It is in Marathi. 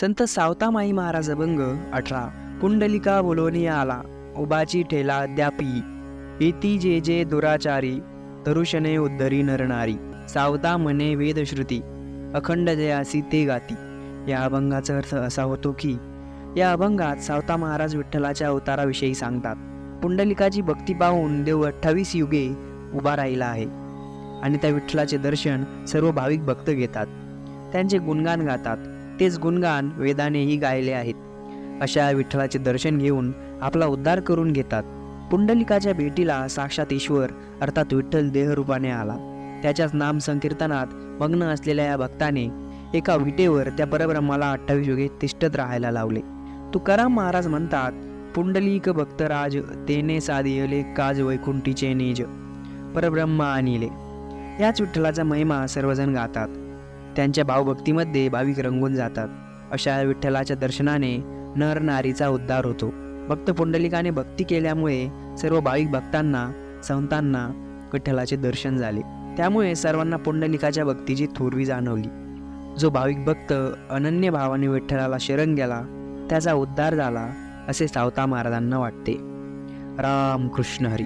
संत सावतामाई महाराज अभंग अठरा. पुंडलिका बोलोनी आला उबाची ठेला द्यापी. येती जे जे दुराचारी धरुषणे उद्धरी नरणारी सावता मने वेदश्रुती अखंड जयासी ते गाती. या अभंगाचा अर्थ असा होतो की या अभंगात सावता महाराज विठ्ठलाच्या अवताराविषयी सांगतात. पुंडलिकाची भक्ती पाहून देव अठ्ठावीस युगे उभा राहिला आहे. आणि त्या विठ्ठलाचे दर्शन सर्व भाविक भक्त घेतात. त्यांचे गुणगान गातात. तेच गुणगान वेदानेही गायले आहेत. अशा विठ्ठलाचे दर्शन घेऊन आपला उद्धार करून घेतात. पुंडलिकाच्या भेटीला साक्षात ईश्वर अर्थात विठ्ठल देहरूपाने आला. त्याच्याच नाम संकीर्तनात मग्न असलेल्या या भक्ताने एका विटेवर त्या परब्रह्माला अठ्ठावीस युगे तिष्ठत राहायला लावले. तुकाराम महाराज म्हणतात पुंडलिक भक्तराज तेने साधियले काज वैकुंठीचे निज. परब्रह्म आणिले. याच विठ्ठलाचा महिमा सर्वजण गातात. त्यांच्या भावभक्तीमध्ये भाविक रंगून जातात. अशा विठ्ठलाच्या दर्शनाने नर नारीचा उद्धार होतो. भक्त पुंडलिकाने भक्ती केल्यामुळे सर्व भाविक भक्तांना संतांना विठ्ठलाचे दर्शन झाले. त्यामुळे सर्वांना पुंडलिकाच्या भक्तीची थोरवी जाणवली. जो भाविक भक्त अनन्य भावाने विठ्ठलाला शरण गेला त्याचा उद्धार झाला असे सावता महाराजांना वाटते. राम कृष्ण हरी.